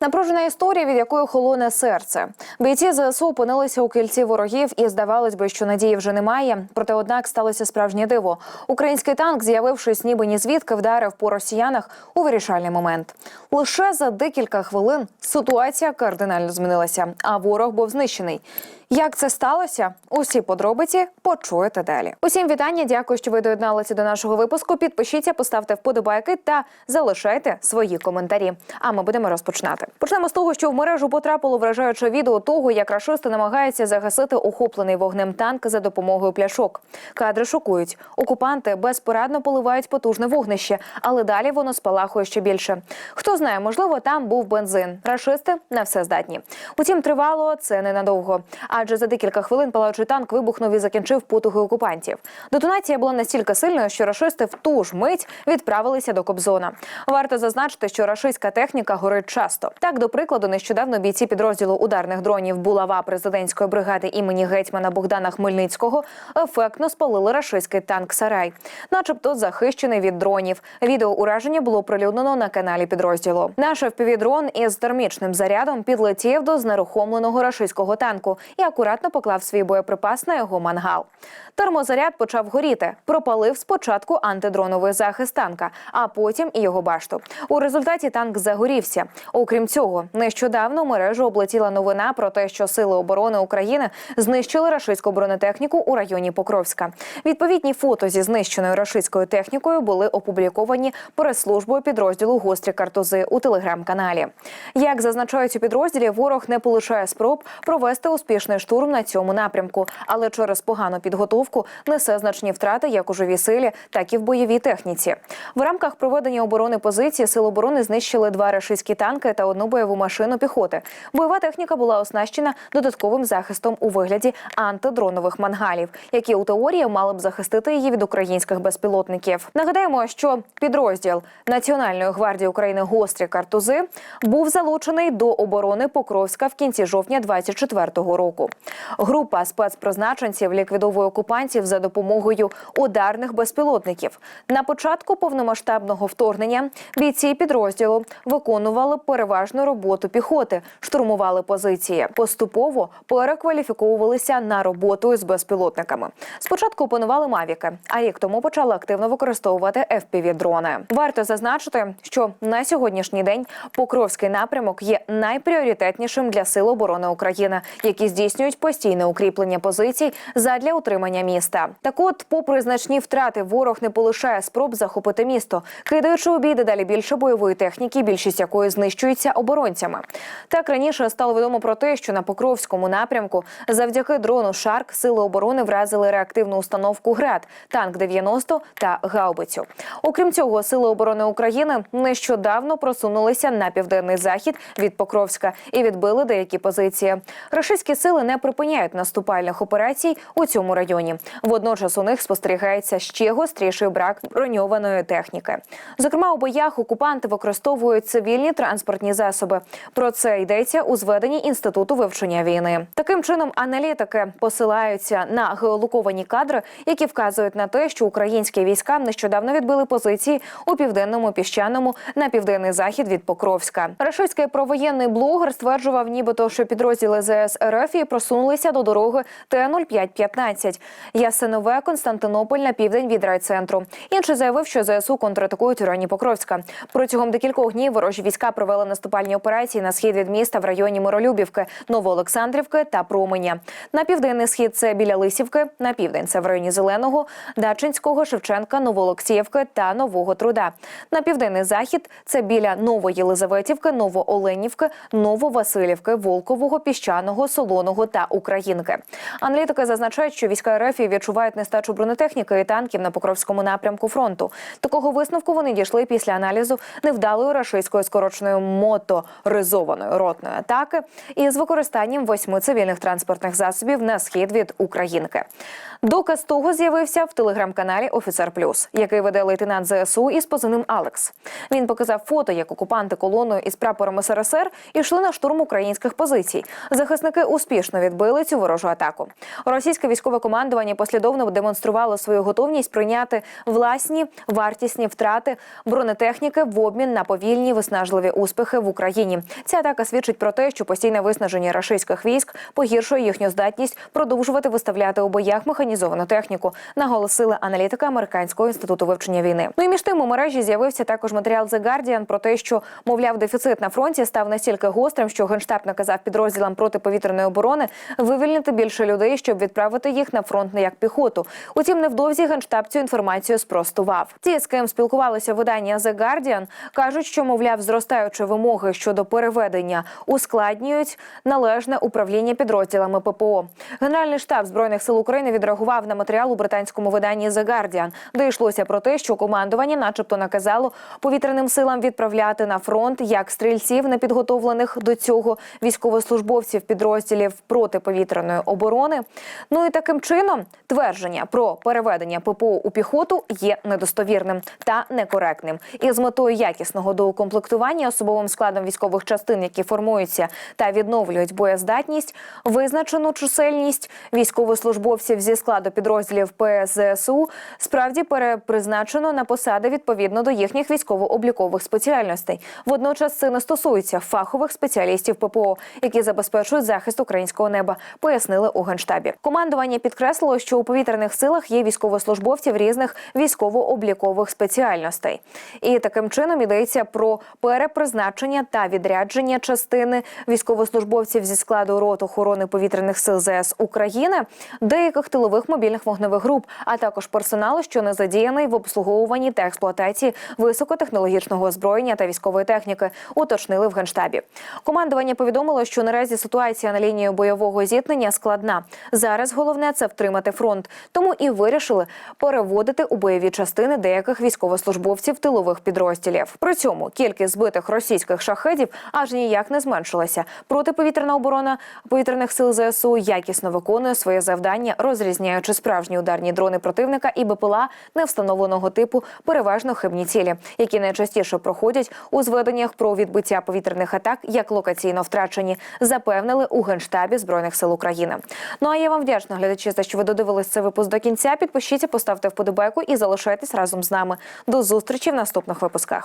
Напружена історія, від якої холоне серце. Бійці ЗСУ опинилися у кільці ворогів, і здавалось би, що надії вже немає. Проте, однак, сталося справжнє диво. Український танк, з'явившись ніби ні звідки, вдарив по росіянах у вирішальний момент. Лише за декілька хвилин ситуація кардинально змінилася, а ворог був знищений. Як це сталося? Усі подробиці почуєте далі. Усім вітання. Дякую, що ви доєдналися до нашого випуску. Підпишіться, поставте вподобайки та залишайте свої коментарі. А ми будемо розпочинати. Почнемо з того, що в мережу потрапило вражаюче відео того, як рашисти намагаються загасити охоплений вогнем танк за допомогою пляшок. Кадри шокують. Окупанти безпорадно поливають потужне вогнище, але далі воно спалахує ще більше. Хто знає, можливо, там був бензин. Рашисти на все здатні. Утім, тривало це ненадовго. Адже за декілька хвилин палаючий танк вибухнув і закінчив потуги окупантів. Детонація була настільки сильною, що рашисти в ту ж мить відправилися до Кобзона. Варто зазначити, що рашистська техніка горить часто. Так, до прикладу, нещодавно бійці підрозділу ударних дронів булава президентської бригади імені гетьмана Богдана Хмельницького ефектно спалили рашистський танк Сарай, начебто захищений від дронів. Відео ураження було прилюднено на каналі підрозділу. Наш FPV-дрон із термічним зарядом підлетів до знерухомленого рашистського танку і акуратно поклав свій боєприпас на його мангал. Термозаряд почав горіти, пропалив спочатку антидроновий захист танка, а потім і його башту. У результаті танк загорівся. Окрім цього, нещодавно мережу облетіла новина про те, що сили оборони України знищили рашистську бронетехніку у районі Покровська. Відповідні фото зі знищеною рашистською технікою були опубліковані прес-службою підрозділу гострі картузи у телеграм-каналі. Як зазначають у підрозділі, ворог не полишає спроб провести успішний штурм на цьому напрямку, але через погану підготовку несе значні втрати як у живій силі, так і в бойовій техніці. В рамках проведення оборони позиції сил оборони знищили два рашистські танки та одну бойову машину піхоти. Бойова техніка була оснащена додатковим захистом у вигляді антидронових мангалів, які у теорії мали б захистити її від українських безпілотників. Нагадаємо, що підрозділ Національної гвардії України гострі картузи був залучений до оборони Покровська в кінці жовтня 24-го року. Група спецпризначенців ліквідовує окупантів за допомогою ударних безпілотників. На початку повномасштабного вторгнення бійці підрозділу виконували переважну роботу піхоти, штурмували позиції. Поступово перекваліфіковувалися на роботу із безпілотниками. Спочатку опанували мавіки, а рік тому почали активно використовувати fpv дрони. Варто зазначити, що на сьогоднішній день Покровський напрямок є найпріоритетнішим для сил оборони України, які здійснюють постійне укріплення позицій задля утримання міста. Так, от, попри значні втрати, ворог не полишає спроб захопити місто, кидаючи у бій дедалі більше бойової техніки, більшість якої знищується оборонцями. Так раніше стало відомо про те, що на Покровському напрямку завдяки дрону Шарк сили оборони вразили реактивну установку ГРАД, танк 90 та гаубицю. Окрім цього, сили оборони України нещодавно просунулися на південний захід від Покровська і відбили деякі позиції. Рашистські сили не припиняють наступальних операцій у цьому районі. Водночас у них спостерігається ще гостріший брак броньованої техніки. Зокрема, у боях окупанти використовують цивільні транспортні засоби. Про це йдеться у зведенні інституту вивчення війни. Таким чином, аналітики посилаються на геолоковані кадри, які вказують на те, що українські війська нещодавно відбили позиції у південному піщаному на південний захід від Покровська. Рашистський провоєнний блогер стверджував, нібито що підрозділи ЗС РФ і просунулися до дороги Т-0515 Ясинове, Константинополь на південь від райцентру. Інший заявив, що ЗСУ контратакують у районі Покровська. Протягом декількох днів ворожі війська провели наступальні операції на схід від міста в районі Миролюбівки, Новоолександрівки та Променя. На південний схід це біля Лисівки, на південь це в районі Зеленого, Дачинського, Шевченка, Новоолексіївки та Нового Труда. На південний захід це біля Новоєлизаветівки, Новооленівки, Нововасилівки, Волкового, Піщаного, Солоного та Українки. Аналітики зазначають, що війська РФ відчувають нестачу бронетехніки і танків на Покровському напрямку фронту. Такого висновку вони дійшли після аналізу невдалої рашистської скороченої моторизованої ротної атаки із використанням восьми цивільних транспортних засобів на схід від Українки. Доказ того з'явився в телеграм-каналі Офіцер Плюс, який веде лейтенант ЗСУ із позивним Алекс. Він показав фото, як окупанти колоною із прапором СРСР ішли на штурм українських позицій. Захисники успішно успішно відбили цю ворожу атаку. Російське військове командування послідовно демонструвало свою готовність прийняти власні вартісні втрати бронетехніки в обмін на повільні виснажливі успіхи в Україні. Ця атака свідчить про те, що постійне виснаження рашистських військ погіршує їхню здатність продовжувати виставляти у боях механізовану техніку, наголосили аналітики американського інституту вивчення війни. Ну і між тим у мережі з'явився також матеріал The Guardian про те, що мовляв дефіцит на фронті став настільки гострим, що генштаб наказав підрозділам протиповітряної оборони вивільнити більше людей, щоб відправити їх на фронт не як піхоту. Утім, невдовзі генштаб цю інформацію спростував. Ті, з ким спілкувалися видання The Guardian, кажуть, що мовляв, зростаючі вимоги щодо переведення ускладнюють належне управління підрозділами ППО. Генеральний штаб збройних сил України відреагував на матеріал у британському виданні The Guardian, де йшлося про те, що командування, начебто, наказало повітряним силам відправляти на фронт як стрільців, непідготовлених до цього військовослужбовців підрозділів протиповітряної оборони. Ну і таким чином твердження про переведення ППО у піхоту є недостовірним та некоректним. І з метою якісного доукомплектування особовим складом військових частин, які формуються та відновлюють боєздатність, визначену чисельність військовослужбовців зі складу підрозділів ПСЗСУ справді перепризначено на посади відповідно до їхніх військово-облікових спеціальностей. Водночас це не стосується фахових спеціалістів ППО, які забезпечують захист українського неба, пояснили у генштабі. Командування підкреслило, що у повітряних силах є військовослужбовців різних військово-облікових спеціальностей, і таким чином йдеться про перепризначення та відрядження частини військовослужбовців зі складу рот охорони повітряних сил ЗС України, деяких тилових мобільних вогневих груп, а також персоналу, що не задіяний в обслуговуванні та експлуатації високотехнологічного озброєння та військової техніки, уточнили в генштабі. Командування повідомило, що наразі ситуація на лінії бойового зіткнення складна. Зараз головне це втримати фронт, тому і вирішили переводити у бойові частини деяких військовослужбовців тилових підрозділів. При цьому кількість збитих російських шахедів аж ніяк не зменшилася. Протиповітряна оборона повітряних сил ЗСУ якісно виконує своє завдання, розрізняючи справжні ударні дрони противника і БПЛА невстановленого типу, переважно хибні цілі, які найчастіше проходять у зведеннях про відбиття повітряних атак як локаційно втрачені, запевнили у генштабі збройних сил України. Ну а я вам вдячна глядачі за що ви додивились цей випуск до кінця. Підпишіться, поставте вподобайку і залишайтесь разом з нами. До зустрічі в наступних випусках.